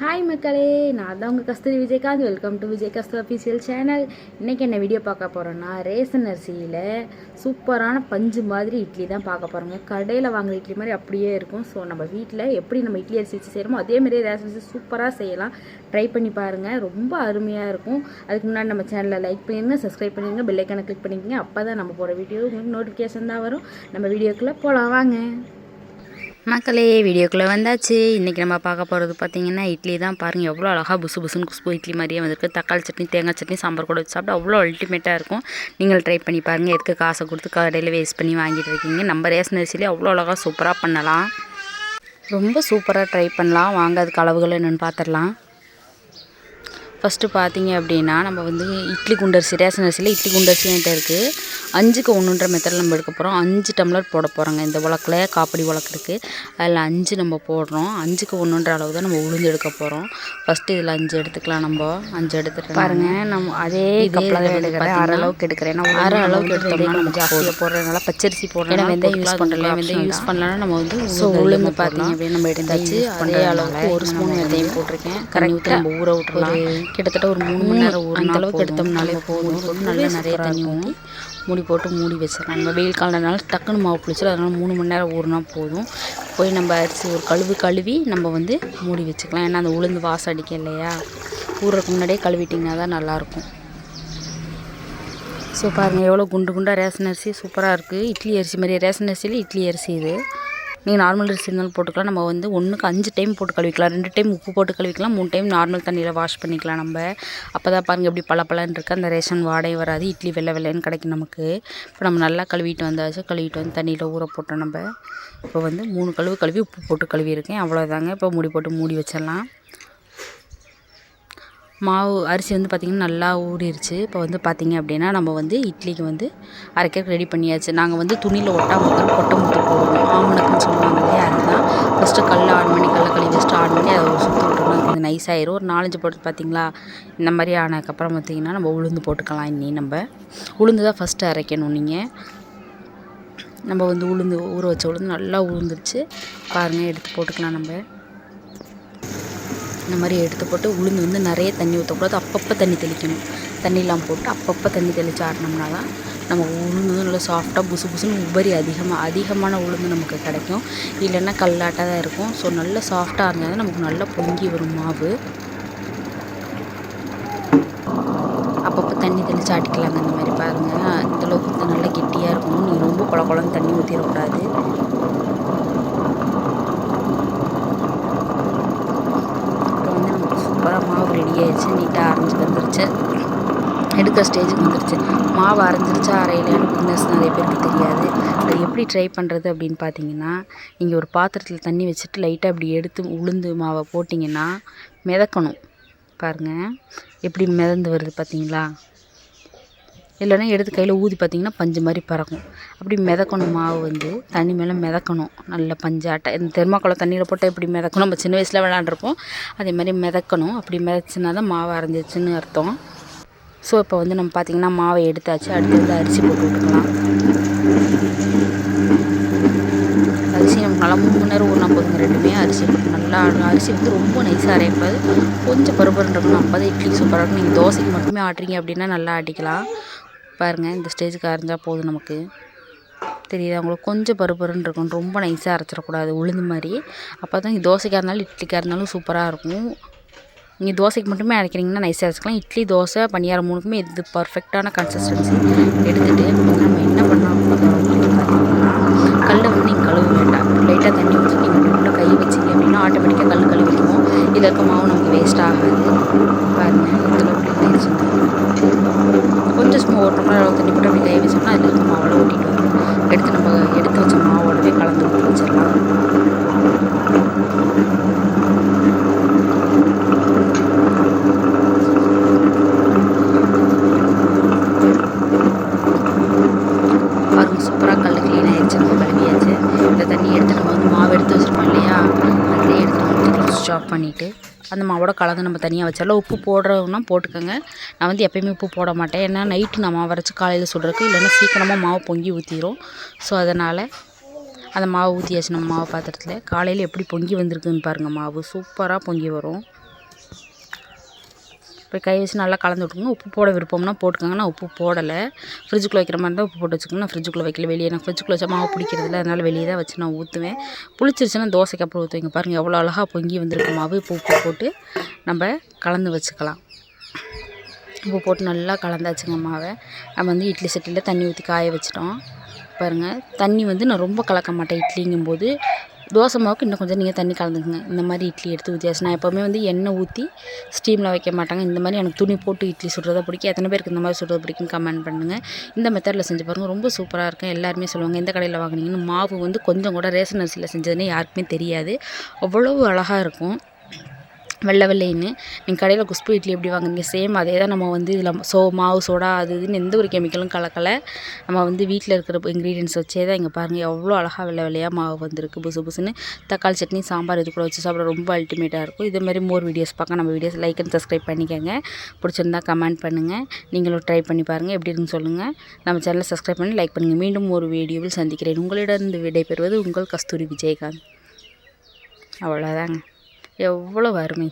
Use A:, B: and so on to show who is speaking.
A: Hi மக்களே. நான் தான் உங்கள் Kasthuri Vijayakanth. Welcome to Vijay Kasthuri official channel இன்றைக்கி என்ன வீடியோ பார்க்க போகிறோன்னா ரேசன் அரிசியில் சூப்பரான பஞ்சு மாதிரி இட்லி தான் பார்க்க போகிறோங்க கடையில் வாங்குற இட்லி மாதிரி அப்படியே இருக்கும். ஸோ நம்ம வீட்டில் எப்படி நம்ம இட்லி அரிசி வச்சு செய்கிறோமோ அதே மாதிரியே ரேசன் அரிசி சூப்பராக செய்யலாம். ட்ரை பண்ணி பாருங்கள் ரொம்ப அருமையாக இருக்கும். அதுக்கு முன்னாடி நம்ம சேனலை லைக் பண்ணிடுங்க சப்ஸ்கிரைப் பண்ணிடுங்க பெல்லைக்கான கிளிக் பண்ணிக்கோங்க. அப்போ தான் நம்ம போகிற வீடியோ உங்களுக்கு நோட்டிஃபிகேஷன் தான் வரும். நம்ம வீடியோக்குள்ளே போகலாம் வாங்க. மக்களே வீடியோக்குள்ளே வந்தாச்சு. இன்றைக்கி நம்ம பார்க்க போகிறது பார்த்தீங்கன்னா இட்லி தான். பாருங்கள் எவ்வளோ அழகாக புசு புசுன்னு குஸ்பு இட்லி மாதிரியே வந்திருக்கு. தக்காளி சட்னி தேங்காய் சட்னி சாம்பார் கூட வச்சு சாப்பிட்டா அவ்வளோ அல்டிமேட்டாக இருக்கும். நீங்கள் ட்ரை பண்ணி பாருங்கள் எதுக்கு காசை கொடுத்து கடையில் வேஸ்ட் பண்ணி வாங்கிட்டு இருக்கீங்க? நம்ம ரேஷன் அரிசியிலே அவ்வளோ அழகாக சூப்பராக பண்ணலாம். ரொம்ப சூப்பராக ட்ரை பண்ணலாம். வாங்க அதுக்கு அளவுகள் என்னென்னு பார்த்துடலாம் ஃபஸ்ட்டு பார்த்தீங்க அப்படின்னா நம்ம வந்து இட்லி குண்டரிசி ரேஷன் அரிசியில் இட்லி குண்டரிசி என்கிட்ட இருக்குது அஞ்சுக்கு ஒன்றுன்ற மெத்தடில் நம்ம எடுக்க போகிறோம் அஞ்சு டம்ளர் போட போகிறோங்க இந்த உலக்கில் காப்படி உலக்கு இருக்குது அதில் அஞ்சு நம்ம போடுறோம். அஞ்சுக்கு ஒன்றுன்ற அளவு தான் நம்ம உளுந்து எடுக்க போகிறோம் ஃபஸ்ட்டு இதில் அஞ்சு எடுத்துக்கலாம் நம்ம. அஞ்சு எடுத்துட்டு பாருங்க நம்ம அதே கப்பில் எடுக்கிறேன். அரை அளவுக்கு எடுக்கிறேன். ஏன்னா அரை அளவுக்கு எடுத்தோம்னா நம்ம ஜாஸ்தியாக போடுறதுனால பச்சரிசி போடுறோம் வெந்தயம் யூஸ் பண்ணுறல வெந்தயம் யூஸ் பண்ணலன்னா நம்ம வந்து ஸோ உளுந்து பார்த்தீங்க அப்படின்னு நம்ம எடுத்தாச்சு அதே அளவுக்கு ஒரு ஸ்பூன் வெந்தயம் போட்டிருக்கேன். கரெக்டாக நம்ம ஊற விட்டுறலாம். கிட்டத்தட்ட ஒரு மூணு மணி நேரம் ஊறின அளவுக்கு எடுத்தோம்னாலே போதும் நல்லா நிறைய தண்ணி ஊற்றி மூடி போட்டு மூடி வச்சிடலாம். நம்ம வெயில் காலம்னால டக்குன்னு மாவு புளிச்சிடும் அதனால் மூணு மணி நேரம் ஊறினா போதும். போய் நம்ம அரிசி ஒரு கழுவு கழுவி நம்ம வந்து மூடி வச்சுக்கலாம். ஏன்னா அந்த உளுந்து வாசம் அடிக்க இல்லையா? ஊறுறதுக்கு முன்னாடியே கழுவிட்டிங்கன்னா தான் நல்லாயிருக்கும். ஸோ பாருங்கள் எவ்வளோ குண்டு குண்டாக ரேஷன் அரிசி. சூப்பராக இருக்குது இட்லி அரிசி மாதிரி. ரேஷன் அரிசியில் இட்லி அரிசி இது. நீங்கள் நார்மல் அரிசி இருந்தாலும் போட்டுக்கலாம். நம்ம வந்து ஒன்றுக்கு அஞ்சு டைம் போட்டு கழுவிக்கலாம். ரெண்டு டைம் உப்பு போட்டு கழுவிக்கலாம். மூணு டைம் நார்மல் தண்ணியில் வாஷ் பண்ணிக்கலாம் நம்ம. அப்போ தான் பாருங்கள் எப்படி பல பலன்னு இருக்குது அந்த ரேஷன் வாடகை வராது. இட்லி வெள்ளை வெள்ளைன்னு கிடைக்கும் நமக்கு. இப்போ நம்ம நல்லா கழுவிட்டு வந்தாச்சு. கழுவிட்டு வந்து தண்ணியில் ஊற போட்டோம் நம்ம. இப்போ வந்து மூணு கழுவு கழுவி உப்பு போட்டு கழுவியிருக்கேன். அவ்வளோதாங்க இப்போ மூடி போட்டு மூடி வச்சிடலாம். மாவு அரிசி வந்து பார்த்திங்கன்னா நல்லா ஊறிடுச்சு இப்போ வந்து பார்த்திங்க அப்படின்னா நம்ம வந்து இட்லிக்கு வந்து அரைக்கிறதுக்கு ரெடி பண்ணியாச்சு. நாங்கள் வந்து துணியில் ஒட்டாமல் கொட்டை முத்து போடுவோம். ஆமணக்குன்னு சொல்லுவாங்க இல்லையா? அதுதான். ஃபஸ்ட்டு கல்ல ஆன் பண்ணி கல்லை கழுவி ஃபஸ்ட்டு ஆன் பண்ணி அதை சுற்றி விட்டுருலாம் கொஞ்சம் நைஸ் ஆயிரும். ஒரு நாலஞ்சு போட்டு பார்த்திங்களா இந்த மாதிரி ஆனதுக்கப்புறம் பார்த்திங்கன்னா நம்ம உளுந்து போட்டுக்கலாம். இன்னி நம்ம உளுந்து தான் ஃபஸ்ட்டு அரைக்கணும். நீங்கள் நம்ம வந்து உளுந்து ஊற வச்ச உளுந்து நல்லா உளுந்துருச்சு. பாருங்கள் எடுத்து போட்டுக்கலாம் நம்ம. இந்த மாதிரி எடுத்து போட்டு உளுந்து வந்து நிறைய தண்ணி ஊற்றக்கூடாது அப்பப்போ தண்ணி தெளிக்கணும். தண்ணிலாம் போட்டு அப்பப்போ தண்ணி தெளித்து ஆடினோம்னா தான் நம்ம உளுந்து வந்து நல்லா சாஃப்டாக புசு புசுன்னு உபரி அதிகமாக அதிகமான உளுந்து நமக்கு கிடைக்கும். இல்லைன்னா கல்லாட்டாக தான் இருக்கும். ஸோ நல்லா சாஃப்டாக இருந்தால் தான் நமக்கு நல்லா பொங்கி வரும் மாவு. அப்பப்போ தண்ணி தெளித்து ஆட்டிக்கலாங்க இந்த மாதிரி பாருங்கள் இந்தளவுக்கு நல்லா கெட்டியாக இருக்கணும் நீங்கள் ரொம்ப குழ குழன்னு தண்ணி ஊற்றிடக்கூடாது சூப்பராக மாவு நீட்டாக அரைஞ்சி வந்துருச்சு. எடுக்கிற ஸ்டேஜுக்கு வந்துருச்சு. மாவு அரைஞ்சிருச்சா அரையிலையான பிக்னஸ் நிறைய பேருக்கு தெரியாது. அது எப்படி ட்ரை பண்ணுறது அப்படின்னு பார்த்தீங்கன்னா நீங்கள் ஒரு பாத்திரத்தில் தண்ணி வச்சுட்டு லைட்டாக அப்படி எடுத்து உளுந்து மாவை போட்டிங்கன்னா மிதக்கணும். பாருங்கள் எப்படி மிதந்து வருது பார்த்தீங்களா இல்லைன்னா எடுத்து கையில் ஊதி பார்த்திங்கன்னா பஞ்சு மாதிரி பறக்கும். அப்படி மிதக்கணும் மாவு வந்து தண்ணி மேலே மிதக்கணும். நல்ல பஞ்சாட்டை இந்த தெர்மாக்கோலை தண்ணியில் போட்டால் எப்படி மிதக்கணும்? நம்ம சின்ன வயசில் விளாண்டுருப்போம் அதே மாதிரி மிதக்கணும். அப்படி மிதச்சுனா தான் மாவு அரைஞ்சிச்சுன்னு அர்த்தம். ஸோ இப்போ வந்து நம்ம பார்த்திங்கன்னா மாவை எடுத்தாச்சு. அடுத்து வந்து அரிசி போட்டு விட்டுக்கலாம் அரிசி நம்ம நல்லா மூணு மணி நேரம் ஊறினா போதுங்க. ரெண்டுமே அரிசி போட்டு நல்லா அரிசி வந்து ரொம்ப நைஸாக அரைப்பாது. கொஞ்சம் பருப்பு இருக்கணும் அப்போ தான் இட்லி சூப்பராக இருக்கும். நீங்கள் தோசைக்கு மட்டுமே ஆட்டுறீங்க அப்படின்னா நல்லா ஆட்டிக்கலாம். பாருங்கள் இந்த ஸ்டேஜுக்கு அரைஞ்சால் போதும் நமக்கு. தெரியுதா? உங்களுக்கு கொஞ்சம் பருப்பருன்னு இருக்கும். ரொம்ப நைஸாக அரைச்சிடக்கூடாது உளுந்து மாதிரி. அப்போ தான் தோசைக்காக இருந்தாலும் இட்லிக்காக இருந்தாலும் சூப்பராக இருக்கும். நீங்கள் தோசைக்கு மட்டுமே அரைக்கிறீங்கன்னா நைஸாக அரைச்சிக்கலாம். இட்லி தோசை பணியாரம் மூணுக்குமே இது பர்ஃபெக்டான கன்சிஸ்டன்சி எடுத்துகிட்டு நம்ம என்ன பண்ணலாம் பார்த்தீங்கன்னா கல்லை வந்து நீங்கள் கழுவ வேண்டாம் லைட்டாக தண்ணி ஊற்றி நீங்கள் உள்ள கை வச்சிங்க அப்படின்னா ஆட்டோமேட்டிக்காக கல் கழுவிக்குவோம் இதில் இருக்க மாவு நமக்கு வேஸ்ட் ஆகாது பாருங்கள் இதில் அப்படி கொஞ்சம் சும்மா ஒரு டம்ளர் அளவு தண்ணி போட்டு அப்படி கை வச்சோம்னா அதில் இருக்க மாவெல்லாம் ஊட்டிட்டு வரும் எடுத்து நம்ம எடுத்து வச்ச மாவோடவே கலந்து ஊற்றி வச்சிடலாம் பாருங்கள் சூப்பராக கல் க்ளீன் ஆகிடுச்சு நம்ம கழுவியாச்சு இந்த தண்ணி எடுத்து நம்ம வந்து மாவு எடுத்து வச்சுருப்போம் இல்லையா? அதிலே எடுத்து நம்ம ஊற்றிக்கலாம் பண்ணிவிட்டு அந்த மாவோட கலந்து நம்ம தனியாக வச்சிடலாம் உப்பு போடுறதுனா போட்டுக்கோங்க. நான் வந்து எப்போயுமே உப்பு போட மாட்டேன். ஏன்னா நைட்டு நான் மாவு அரைச்சி காலையில் சுடுறதுக்கு இல்லைன்னா சீக்கிரமாக மாவு பொங்கி ஊற்றிடும் ஸோ அதனால் அந்த மாவு ஊற்றியாச்சு நம்ம மாவு பாத்திரத்தில். காலையில் எப்படி பொங்கி வந்திருக்குன்னு பாருங்கள் மாவு. சூப்பராக பொங்கி வரும். இப்போ கை வச்சு நல்லா கலந்து விட்டுக்கோங்க உப்பு போட விருப்பம்னா போட்டுக்கோங்க நான் உப்பு போடலை. ஃப்ரிட்ஜுக்குள்ளே வைக்கிற மாதிரி இருந்தால் உப்பு போட்டு வச்சுக்கோங்க நான் ஃப்ரிட்ஜுக்குள்ளே வைக்கல வெளியே நான் ஃப்ரிட்ஜுக்குள்ளே வச்சா மாவு பிடிக்கிறதுல அதனால் வெளியே தான் வச்சு நான் ஊற்றுவேன். புளிச்சிருச்சுன்னா தோசைக்கு அப்புறம் ஊற்றுவீங்க பாருங்கள் எவ்வளோ அழகாக பொங்கி வந்திருக்க மாவு. இப்போ உப்பு போட்டு நம்ம கலந்து வச்சுக்கலாம். உப்பு போட்டு நல்லா கலந்தாச்சுங்க மாவை. நம்ம வந்து இட்லி சட்டியில் தண்ணி ஊற்றி காய வச்சிட்டோம். பாருங்கள் தண்ணி வந்து நான் ரொம்ப கலக்க மாட்டேன். இட்லிங்கும்போது தோசை மாவுக்கு இன்னும் கொஞ்சம் நீங்கள் தண்ணி கலந்துக்குங்க. இந்த மாதிரி இட்லி எடுத்து ஊற்றியாச்சு நான் எப்போவுமே வந்து எண்ணெய் ஊற்றி ஸ்டீமில் வைக்க மாட்டாங்க. இந்த மாதிரி எனக்கு துணி போட்டு இட்லி சுடுறதா பிடிக்கும். எத்தனை பேருக்கு இந்த மாதிரி சுடுறது பிடிக்கும் கமெண்ட் பண்ணுங்கள் இந்த மெத்தடில் செஞ்சு பாருங்கள் ரொம்ப சூப்பராக இருக்கும். எல்லாருமே சொல்லுவாங்க எந்த கடையில் வாங்குனீங்கன்னு? மாவு வந்து கொஞ்சம் கூட ரேஷன் அரிசியில் செஞ்சதுன்னு யாருக்குமே தெரியாது. அவ்வளோ அழகாக இருக்கும். வெள்ளை வெள்ளைன்னு நீங்கள் கடையில் குஷ்பு இட்லி எப்படி வாங்குறீங்க சேம் அதே தான் நம்ம வந்து இதில் சோ மாவு சோடா அது இதுன்னு எந்த ஒரு கெமிக்கலும் கலக்கலை. நம்ம வந்து வீட்டில் இருக்கிற இன்க்ரீடியன்ஸ் வச்சே தான் இங்கே பாருங்கள் எவ்வளோ அழகாக வெள்ளை வெள்ளையாக மாவு வந்திருக்கு புசு புசுன்னு. தக்காளி சட்னி சாம்பார் இது கூட வச்சு சாப்பிட ரொம்ப அல்டிமேட்டாக இருக்கும். இதே மாதிரி மோர் வீடியோஸ் பார்க்க நம்ம வீடியோஸ் லைக் அண்ட் சப்ஸ்கிரைப் பண்ணிக்கோங்க. பிடிச்சிருந்தா கமெண்ட் பண்ணுங்கள் நீங்களும் ட்ரை பண்ணி பாருங்கள் எப்படி இருக்குன்னு சொல்லுங்கள் நம்ம சேனலை சப்ஸ்கிரைப் பண்ணி லைக் பண்ணுங்கள் மீண்டும் ஒரு வீடியோவில் சந்திக்கிறேன். உங்களிடம் விடைபெறுவது உங்கள் கஸ்தூரி விஜயகாந்த். அவ்வளோதாங்க எவ்வளோ வறுமை